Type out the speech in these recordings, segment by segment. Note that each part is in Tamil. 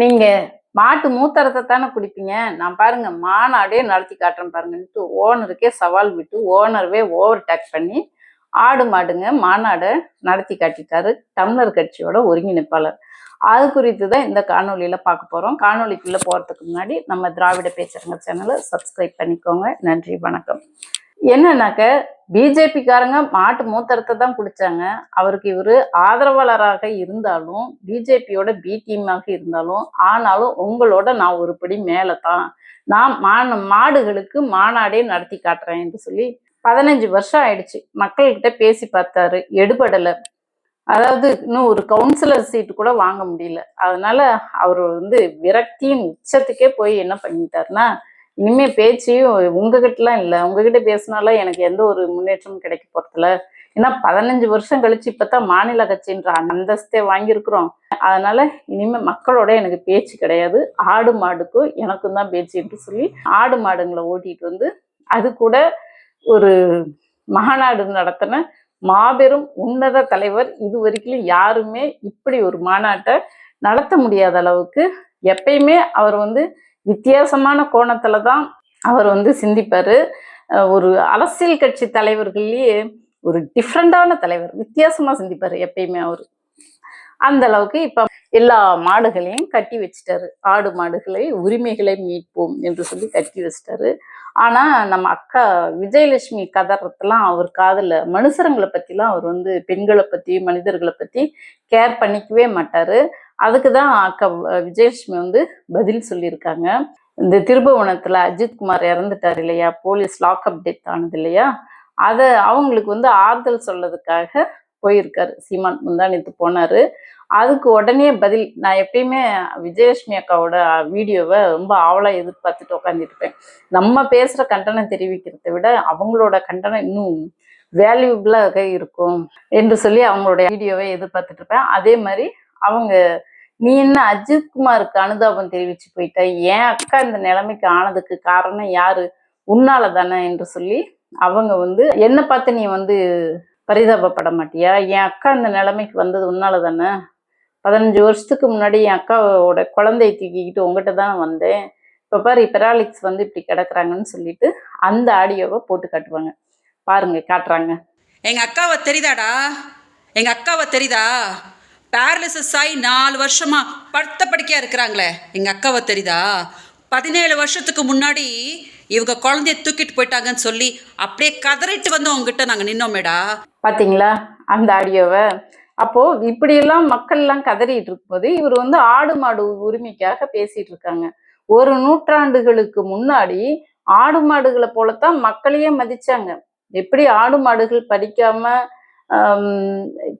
நீங்க மாட்டு மூத்தரத்தை தானே குடிப்பீங்க? நான் பாருங்க மாநாடே நடத்தி காட்டுறேன் பாருங்கன்ட்டு ஓனருக்கே சவால் விட்டு ஓனர்வே ஓவர் டேக் பண்ணி ஆடு மாடுங்க மாநாடை நடத்தி காட்டிட்டாரு தமிழர் கட்சியோட ஒருங்கிணைப்பாளர். அது குறித்து தான் இந்த காணொலியில பார்க்க போறோம். காணொலிக்குள்ள போறதுக்கு முன்னாடி நம்ம திராவிட பேச்சரங்க சேனலை சப்ஸ்கிரைப் பண்ணிக்கோங்க. நன்றி வணக்கம். என்னன்னாக்க பிஜேபிக்காரங்க மாட்டு மூத்தரத்தை தான் குடிச்சாங்க. அவருக்கு இவர் ஆதரவாளராக இருந்தாலும் பிஜேபியோட பி டீமாக இருந்தாலும் ஆனாலும் உங்களோட நான் ஒரு படி மேலே தான் நான் மான மாடுகளுக்கு மாநாடே நடத்தி காட்டுறேன் என்று சொல்லி பதினஞ்சு வருஷம் ஆயிடுச்சு. மக்கள்கிட்ட பேசி பார்த்தாரு. எடுபடலை. அதாவது இன்னும் ஒரு கவுன்சிலர் சீட்டு கூட வாங்க முடியல. அதனால அவர் வந்து விரக்தியின் உச்சத்துக்கே போய் என்ன பண்ணிட்டாருன்னா இனிமே பேச்சையும் உங்ககிட்டலாம் இல்லை. உங்ககிட்ட பேசினாலும் எனக்கு எந்த ஒரு முன்னேற்றமும் கிடைக்க போகிறதில்ல ஏன்னா பதினஞ்சு வருஷம் கழிச்சு இப்பதான் மாநில கட்சின்ற அந்தஸ்தே வாங்கியிருக்கிறோம். அதனால இனிமே மக்களோட எனக்கு பேச்சு கிடையாது. ஆடு மாடுக்கும் எனக்கும் தான் பேச்சு என்று சொல்லி ஆடு மாடுங்களை ஓட்டிட்டு வந்து அது கூட ஒரு மாநாடு நடத்தின மாபெரும் உன்னத தலைவர் இது வரைக்கும் யாருமே இப்படி ஒரு மாநாட்டை நடத்த முடியாத அளவுக்கு எப்பயுமே அவர் வந்து வித்தியாசமான கோணத்துல தான் அவர் வந்து சிந்திப்பாரு. ஒரு அரசியல் கட்சி தலைவர்கள்லயே ஒரு டிஃப்ரெண்டான தலைவர் வித்தியாசமா சிந்திப்பாரு எப்பயுமே அவர். அந்த அளவுக்கு இப்ப எல்லா மாடுகளையும் கட்டி வச்சிட்டாரு. ஆடு மாடுகளை உரிமைகளை மீட்போம் என்று சொல்லி கட்டி வச்சிட்டாரு. ஆனா நம்ம அக்கா விஜயலட்சுமி கதறத்தெல்லாம் அவர் காதல மனுஷரங்களை பத்திலாம் அவர் வந்து பெண்களை பத்தி மனிதர்களை பத்தி கேர் பண்ணிக்கவே மாட்டாரு. அதுக்கு தான் அக்கா விஜயலட்சுமி வந்து பதில் சொல்லியிருக்காங்க. இந்த திருபுவனத்தில் அஜித்குமார் இறந்துட்டார் இல்லையா? போலீஸ் லாக்அப் டெத் ஆனது இல்லையா? அதை அவங்களுக்கு வந்து ஆறுதல் சொல்லதுக்காக போயிருக்காரு. சீமான் முந்தானித்து போனார். அதுக்கு உடனே பதில் நான் எப்பயுமே விஜயலட்சுமி அக்காவோட வீடியோவை ரொம்ப ஆவலாக எதிர்பார்த்துட்டு உட்காந்துருப்பேன் நம்ம பேசுகிற கண்டனம் தெரிவிக்கிறத விட அவங்களோட கண்டனம் இன்னும் வேல்யூபிளாக இருக்கும் என்று சொல்லி அவங்களோட வீடியோவை எதிர்பார்த்துட்டு இருப்பேன். அதே மாதிரி அவங்க நீ என்ன அஜித் குமாருக்கு அனுதாபம் தெரிவிச்சு போயிட்ட? ஏன் அக்கா இந்த நிலைமைக்கு ஆனதுக்கு காரணம் யாரு? உன்னால தானே என்று சொல்லி அவங்க வந்து என்ன பார்த்து நீ வந்து பரிதாபப்பட மாட்டியா? என் அக்கா இந்த நிலைமைக்கு வந்தது உன்னால தானே? பதினஞ்சு வருஷத்துக்கு முன்னாடி என் அக்காவோட குழந்தையை தூக்கிக்கிட்டு உங்ககிட்ட தான் வந்தேன். இப்போ பாரு பெராலிக்ஸ் வந்து இப்படி கிடக்குறாங்கன்னு சொல்லிட்டு அந்த ஆடியோவை போட்டு காட்டுவாங்க. பாருங்க காட்டுறாங்க. எங்க அக்காவை தெரியுதாடா எங்க அக்காவை தெரியுதா பேரலிசஸ் ஆகி நாலு வருஷமா படுத்த படிக்கையா இருக்கிறாங்களே. எங்க அக்காவை தெரியுதா? பதினேழு வருஷத்துக்கு முன்னாடி இவங்க குழந்தைய தூக்கிட்டு போயிட்டாங்கன்னு சொல்லி அப்படியே கதறிட்டு வந்து உங்ககிட்ட நாங்க நின்னோமேடா. பாத்தீங்களா? அந்த ஆடியோவை. அப்போ இப்படியெல்லாம் மக்கள் எல்லாம் கதறிட்டு இருக்கும்போது இவர் வந்து ஆடு மாடு உரிமைக்காக பேசிட்டு இருக்காங்க. ஒரு நூற்றாண்டுகளுக்கு முன்னாடி ஆடு மாடுகளை போலத்தான் மக்களையே மதிச்சாங்க. எப்படி ஆடு மாடுகள் படிக்காம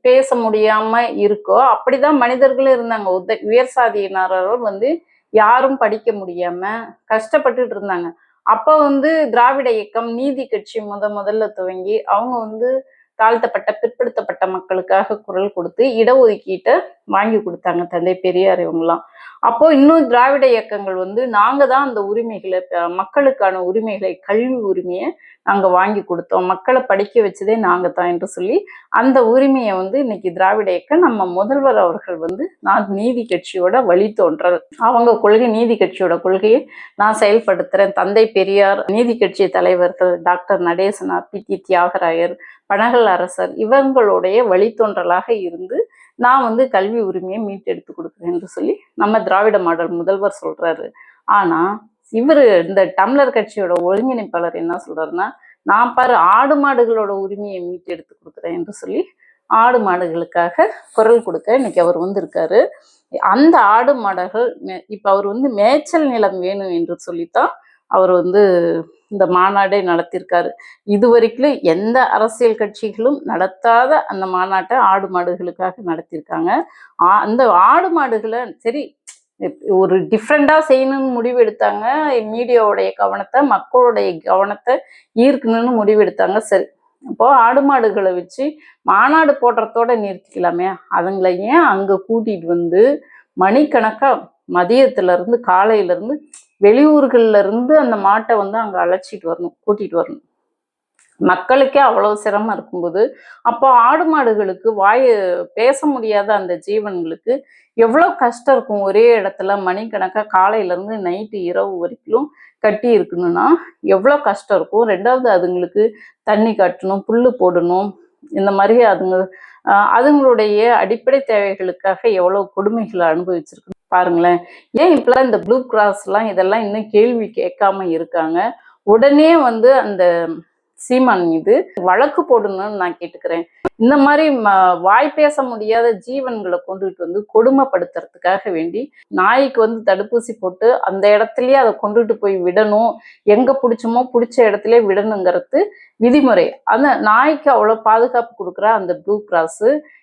பேச முடியாம இருக்கோ அப்படிதான் மனிதர்களும் இருந்தாங்க. உத உயர் சாதியினரும் வந்து யாரும் படிக்க முடியாம கஷ்டப்பட்டுட்டு இருந்தாங்க. அப்ப வந்து திராவிட இயக்கம் நீதி கட்சி முத முதல்ல துவங்கி அவங்க வந்து தாழ்த்தப்பட்ட பிற்படுத்தப்பட்ட மக்களுக்காக குரல் கொடுத்து இடஒதுக்கீட்டை வாங்கி கொடுத்தாங்க தந்தை பெரியார் இவங்களாம் அப்போ இன்னும் திராவிட இயக்கங்கள் வந்து நாங்க தான் அந்த உரிமைகளை மக்களுக்கான உரிமைகளை கல்வி உரிமையை நாங்க வாங்கி கொடுத்தோம். மக்களை படிக்க வச்சதே நாங்க தான் என்று சொல்லி அந்த உரிமையை வந்து இன்னைக்கு திராவிட இயக்கம் நம்ம முதல்வர் அவர்கள் வந்து நான் நீதி கட்சியோட வழித்தோன்றல் அவங்க கொள்கை நீதி கட்சியோட கொள்கையை நான் செயல்படுத்துறேன். தந்தை பெரியார் நீதி கட்சி தலைவர்கள் doctor Natesanar P T Thyagarayar Panagal அரசர் இவங்களுடைய வழித்தோன்றலாக இருந்து நான் வந்து கல்வி உரிமையை மீட்டெடுத்து கொடுக்குறேன் என்று சொல்லி நம்ம திராவிட மாடல் முதல்வர் சொல்றாரு. ஆனா இவர் இந்த டம்ளர் கட்சியோட ஒருங்கிணைப்பாளர் என்ன சொல்றாருன்னா நான் பாரு ஆடு மாடுகளோட உரிமையை மீட்டெடுத்து கொடுக்குறேன் என்று சொல்லி ஆடு மாடுகளுக்காக குரல் கொடுக்க இன்னைக்கு அவர் வந்திருக்காரு. அந்த ஆடு மாடுகள் மே- இப்ப அவர் வந்து மேய்ச்சல் நிலம் வேணும் என்று சொல்லித்தான் அவர் வந்து இந்த மாநாடே நடத்தியிருக்காரு. இது வரைக்கும் எந்த அரசியல் கட்சிகளும் நடத்தாத அந்த மாநாட்டை ஆடு மாடுகளுக்காக நடத்தியிருக்காங்க. ஆ- அந்த ஆடு மாடுகளை சரி ஒரு டிஃப்ரெண்டாக செய்யணும்னு முடிவு எடுத்தாங்க. மீடியாவுடைய கவனத்தை மக்களுடைய கவனத்தை ஈர்க்கணும்னு முடிவு எடுத்தாங்க. சரி அப்போது ஆடு மாடுகளை வச்சு மாநாடு போடுறதோட நிறுத்திக்கலாமே. அதுங்களை ஏன் அங்கே கூட்டிகிட்டு வந்து மணிக்கணக்காக மதியத்துல இருந்து காலையில இருந்து வெளியூர்கள்ல இருந்து அந்த மாட்டை வந்து அங்க அழைச்சிட்டு வரணும் கூட்டிட்டு வரணும். மக்களுக்கே அவ்வளவு சிரமம் இருக்கும்போது அப்போ ஆடு மாடுகளுக்கு வாய் பேச முடியாத அந்த ஜீவன்களுக்கு எவ்வளோ கஷ்டம் இருக்கும் ஒரே இடத்துல மணிக்கணக்காக காலையிலேருந்து நைட்டு இரவு வரைக்கும் கட்டி இருக்கணும்னா எவ்வளோ கஷ்டம் இருக்கும். ரெண்டாவது அதுங்களுக்கு தண்ணி கட்டணும் புல்லு போடணும் இந்த மாதிரி அதுங்க அதுங்களுடைய அடிப்படை தேவைகளுக்காக எவ்வளோ கொடுமைகளை அனுபவிச்சிருக்கு பாருங்களேன். ஏன் இப்பெல்லாம் இந்த ப்ளூ கிராஸ்லாம் இதெல்லாம் இன்னும் கேள்வி கேட்காம இருக்காங்க? உடனே வந்து அந்த சீமான் மீது வழக்கு போடணும்னு நான் கேட்டுக்கிறேன். இந்த மாதிரி ம- வாய் பேச முடியாத ஜீவன்களை கொண்டுகிட்டு வந்து கொடுமைப்படுத்துறதுக்காக வேண்டி நாய்க்கு வந்து தடுப்பூசி போட்டு அந்த இடத்துலயே அதை கொண்டுகிட்டு போய் விடணும் எங்க பிடிச்சமோ பிடிச்ச இடத்துல விடணுங்கிறது விதிமுறை. அந்த நாய்க்கு அவ்வளோ பாதுகாப்பு கொடுக்குற அந்த ப்ளூ கிராஸ்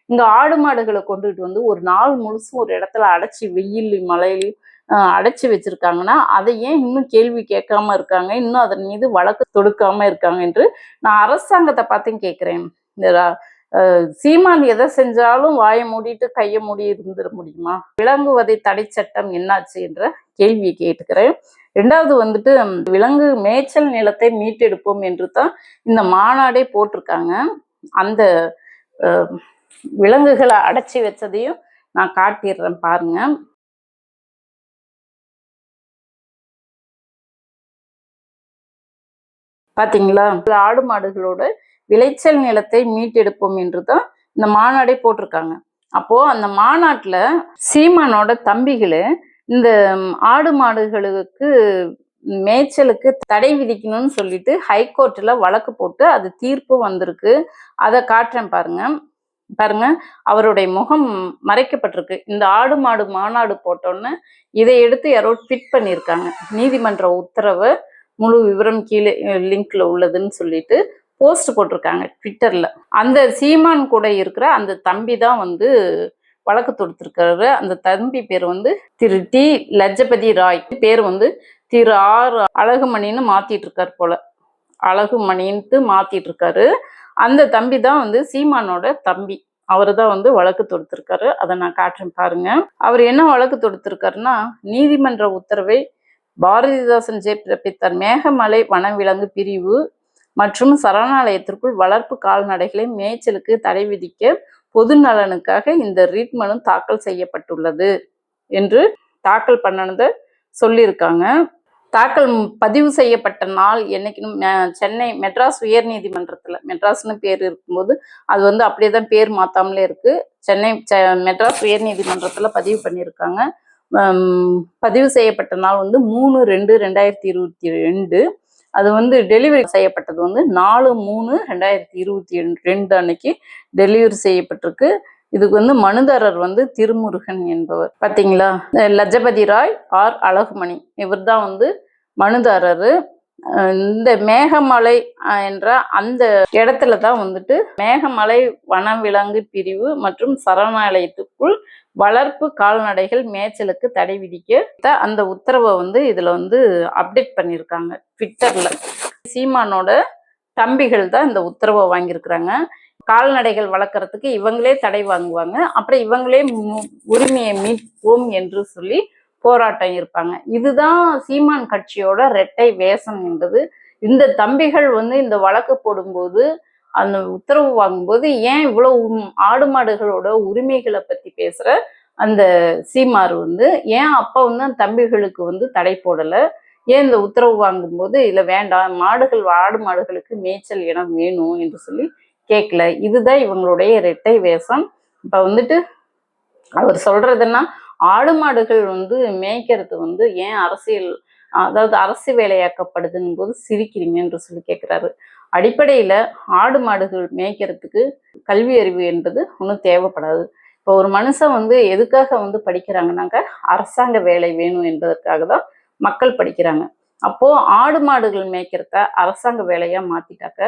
இங்க ஆடு மாடுகளை கொண்டுகிட்டு வந்து ஒரு நாள் முழுசும் ஒரு இடத்துல அடைச்சி வெயில் மழையிலையும் அடைச்சி வச்சிருக்காங்கன்னா அதை ஏன் இன்னும் கேள்வி கேட்காம இருக்காங்க? இன்னும் அதன் மீது வழக்கு தொடுக்காம இருக்காங்க என்று நான் அரசாங்கத்தை பார்த்தும் கேட்குறேன். இந்த ரா- சீமான் எதை செஞ்சாலும் வாயை மூடிட்டு கையை மூடி இருந்துட முடியுமா? விலங்குவதை தடை சட்டம் என்னாச்சு என்ற கேள்வியை கேட்டுக்கிறேன். ரெண்டாவது வந்துட்டு விலங்கு மேய்ச்சல் நிலத்தை மீட்டெடுப்போம் என்று தான் இந்த மாநாடே போட்டிருக்காங்க. அந்த விலங்குகளை அடைச்சி வச்சதையும் நான் காட்டிடுறேன் பாருங்க. பார்த்தீங்களா ஆடு மாடுகளோட விளைச்சல் நிலத்தை மீட்டெடுப்போம் என்று தான் இந்த மாநாடே போட்டிருக்காங்க. அப்போது அந்த மாநாட்டில் சீமானோட தம்பிகளை இந்த ஆடு மாடுகளுக்கு மேய்ச்சலுக்கு தடை விதிக்கணும்னு சொல்லிட்டு ஹைகோர்ட்டில் வழக்கு போட்டு அது தீர்ப்பு வந்திருக்கு. அதை காட்டுறேன் பாருங்க. பாருங்க. அவருடைய முகம் மறைக்கப்பட்டிருக்கு. இந்த ஆடு மாடு மாநாடு போட்டோன்னு இதை எடுத்து யாரோ ஃபிட் பண்ணியிருக்காங்க. நீதிமன்ற உத்தரவு முழு விவரம் கீழே லிங்க்ல உள்ளதுன்னு சொல்லிட்டு போஸ்ட் போட்டிருக்காங்க ட்விட்டர்ல. அந்த சீமான் கூட இருக்கிற அந்த தம்பி தான் வந்து வழக்கு தொடுத்திருக்கிறாரு. அந்த தம்பி பேர் வந்து திரு டி லஜபதி ராய். பேர் வந்து திரு ஆர் அழகுமணின்னு மாத்திட்டு இருக்கார் போல. அழகுமணின்ட்டு மாத்திட்டு இருக்காரு அந்த தம்பி தான் வந்து சீமானோட தம்பி. அவர் தான் வந்து வழக்கு தொடுத்திருக்காரு. அதை நான் காட்டுறேன் பாருங்க. அவர் என்ன வழக்கு தொடுத்திருக்காருன்னா நீதிமன்ற உத்தரவை பாரதிதாசன் ஜே பிறப்பித்தார் மேகமலை வனவிலங்கு பிரிவு மற்றும் சரணாலயத்திற்குள் வளர்ப்பு கால்நடைகளை மேய்ச்சலுக்கு தடை விதிக்க பொது நலனுக்காக இந்த ரீட் மனு தாக்கல் செய்யப்பட்டுள்ளது என்று தாக்கல் பண்ணனதை சொல்லியிருக்காங்க. தாக்கல் பதிவு செய்யப்பட்ட நாள் என்னைக்குன்னு சென்னை மெட்ராஸ் உயர்நீதிமன்றத்தில் மெட்ராஸ்னு பேர் இருக்கும்போது அது வந்து அப்படியே தான் பேர் மாற்றாமலே இருக்கு. சென்னை மெட்ராஸ் மெட்ராஸ் உயர்நீதிமன்றத்தில் பதிவு பண்ணியிருக்காங்க. பதிவு செய்யப்பட்ட நாள் வந்து மூணு ரெண்டு ரெண்டாயிரத்தி இருபத்தி ரெண்டு. அது வந்து டெலிவரி செய்யப்பட்டது வந்து நாலு மூணு ரெண்டாயிரத்தி இருபத்தி ரெண்டு அன்னைக்கு டெலிவரி செய்யப்பட்டிருக்கு. இதுக்கு வந்து மனுதாரர் வந்து திருமுருகன் என்பவர். பார்த்தீங்களா லஜபதி ராய் ஆர் அழகுமணி. இவர் தான் வந்து மனுதாரர். இந்த மேகமலை என்ற அந்த இடத்துல தான் வந்துட்டு மேகமலை வனவிலங்கு பிரிவு மற்றும் சரணாலயத்துக்குள் வளர்ப்பு கால்நடைகள் மேய்ச்சலுக்கு தடை விதிக்க த- அந்த உத்தரவை வந்து இதுல வந்து அப்டேட் பண்ணியிருக்காங்க ட்விட்டர்ல சீமானோட தம்பிகள் தான் இந்த உத்தரவை வாங்கியிருக்கிறாங்க. கால்நடைகள் வளர்க்குறதுக்கு இவங்களே தடை வாங்குவாங்க. அப்புறம் இவங்களே மு- உரிமையை மீட்போம் என்று சொல்லி போராட்டம் இருப்பாங்க. இதுதான் சீமான் கட்சியோட ரெட்டை வேஷம் என்பது. இந்த தம்பிகள் வந்து இந்த வழக்கு போடும்போது அந்த உத்தரவு வாங்கும்போது ஏன் இவ்வளவு ஆடு மாடுகளோட உரிமைகளை பத்தி பேசுற அந்த சீமார் வந்து ஏன் அப்ப வந்து அந்த தம்பிகளுக்கு வந்து தடை போடல? ஏன் இந்த உத்தரவு வாங்கும்போது இல்ல வேண்டாம் மாடுகள் ஆடு மாடுகளுக்கு மேய்ச்சல் இடம் வேணும் என்று சொல்லி கேட்கல. இதுதான் இவங்களுடைய இரட்டை வேஷம். இப்ப வந்துட்டு அவர் சொல்றதுன்னா ஆடு மாடுகள் வந்து மேய்க்கிறது வந்து ஏன் அரசியல் அதாவது அரசு வேலையாக்கப்படுதுன்னு போது சிரிக்கிறீங்க என்று சொல்லி கேட்கிறாரு அடிப்படையில் ஆடு மாடுகள் மேய்க்கிறதுக்கு கல்வி அறிவு என்பது ஒன்றும் தேவைப்படாது. இப்போ ஒரு மனுஷன் வந்து எதுக்காக வந்து படிக்கிறாங்கன்னாக்க அரசாங்க வேலை வேணும் என்பதற்காக தான் மக்கள் படிக்கிறாங்க. அப்போ ஆடு மாடுகள் மேய்க்கிறத அரசாங்க வேலையா மாத்திட்டாக்க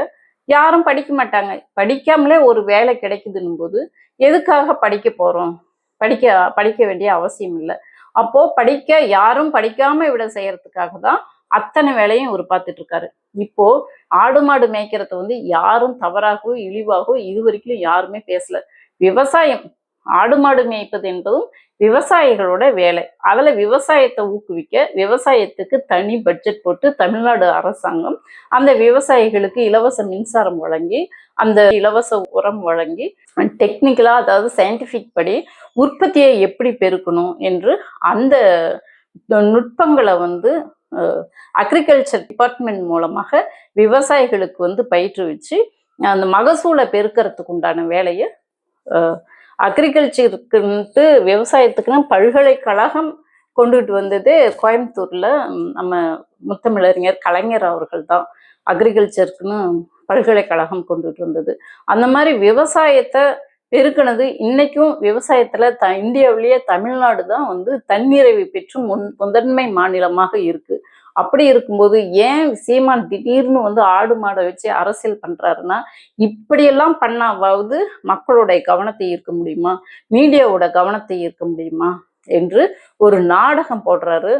யாரும் படிக்க மாட்டாங்க. படிக்காமலே ஒரு வேலை கிடைக்குதுன்னும் போது எதுக்காக படிக்க போறோம்? படிக்க படிக்க வேண்டிய அவசியம் இல்லை. அப்போ படிக்க யாரும் படிக்காம விட செய்யறதுக்காக தான் அத்தனை வேலையும் இவர் பார்த்துட்டு இருக்காரு. இப்போ ஆடு மாடு மேய்க்கிறத வந்து யாரும் தவறாகவும் இழிவாகவும் இது வரைக்கும் யாருமே பேசல. விவசாயம் ஆடு மாடு மேய்ப்பது என்பதும் விவசாயிகளோட வேலை. அதில் விவசாயத்தை ஊக்குவிக்க விவசாயத்துக்கு தனி பட்ஜெட் போட்டு தமிழ்நாடு அரசாங்கம் அந்த விவசாயிகளுக்கு இலவச மின்சாரம் வழங்கி அந்த இலவச உரம் வழங்கி டெக்னிக்கலாக அதாவது சயின்டிஃபிக் படி உற்பத்தியை எப்படி பெருக்கணும் என்று அந்த நுட்பங்களை வந்து அக்ரிகல்ச்சர் டிபார்ட்மெண்ட் மூலமாக விவசாயிகளுக்கு வந்து பயிற்றுவிச்சு அந்த மகசூலை பெருக்கிறதுக்கு உண்டான வேலையை அக்ரிகல்ச்சருக்குன்ட்டு விவசாயத்துக்குன்னு பல்கலைக்கழகம் கொண்டுகிட்டு வந்தது கோயம்புத்தூரில் நம்ம முத்தமிழறிஞர் கலைஞர் அவர்கள் தான் அக்ரிகல்ச்சருக்குன்னு பல்கலைக்கழகம் கொண்டுகிட்டு வந்தது. அந்த மாதிரி விவசாயத்தை பெருக்கினது இன்னைக்கும் விவசாயத்துல த இந்தியாவிலேயே தமிழ்நாடு தான் வந்து தன்னிறைவு பெற்று முன் முதன்மை மாநிலமாக இருக்கு. அப்படி இருக்கும்போது ஏன் சீமான் திடீர்னு வந்து ஆடு மாடை வச்சு அரசியல் பண்றாருன்னா இப்படியெல்லாம் பண்ணாவது மக்களுடைய கவனத்தை ஈர்க்க முடியுமா? மீடியாவோட கவனத்தை ஈர்க்க முடியுமா? என்று ஒரு நாடகம் போடுறாரு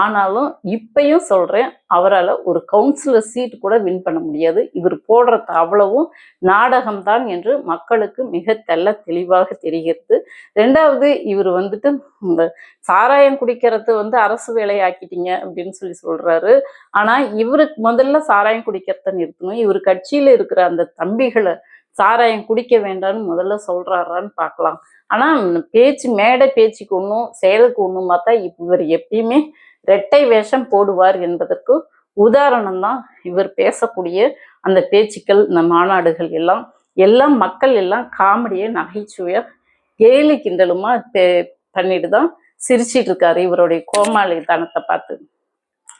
ஆனாலும் இப்பையும் சொல்றேன் அவரால் ஒரு கவுன்சிலர் சீட் கூட வின் பண்ண முடியாது. இவர் போடுறது அவ்வளவும் நாடகம்தான் என்று மக்களுக்கு மிக தெல்ல தெளிவாக தெரிகிறது. ரெண்டாவது இவர் வந்துட்டு இந்த சாராயம் குடிக்கிறது வந்து அரசு வேலையாக்கிட்டீங்க அப்படின்னு சொல்லி சொல்றாரு. ஆனால் இவருக்கு முதல்ல சாராயம் குடிக்கிறத நிறுத்தணும். இவர் கட்சியில் இருக்கிற அந்த தம்பிகளை சாராயம் குடிக்க வேண்டாம்னு முதல்ல சொல்றாரான்னு பார்க்கலாம். ஆனால் பேச்சு மேடை பேச்சுக்கு ஒன்றும் செயலுக்கு ஒன்றும் பார்த்தா இவர் எப்பயுமே ரெட்டை வேஷம் போடுவார் என்பதற்கு உதாரணம் தான் இவர் பேசக்கூடிய அந்த பேச்சுக்கள் இந்த மாநாடுகள் எல்லாம். எல்லாம் மக்கள் எல்லாம் காமெடியை நகைச்சுவையா கேலி கிண்டலுமா பே- பண்ணிட்டு தான் சிரிச்சிட்டு இருக்காரு இவருடைய கோமாளித்தனத்தை பார்த்து.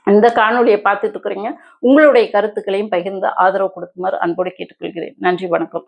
இந்த காணொளியை பார்த்துட்டு இருக்கிறீங்க. உங்களுடைய கருத்துக்களையும் பகிர்ந்து ஆதரவு கொடுக்குமாறு அன்போடு கேட்டுக்கொள்கிறேன். நன்றி வணக்கம்.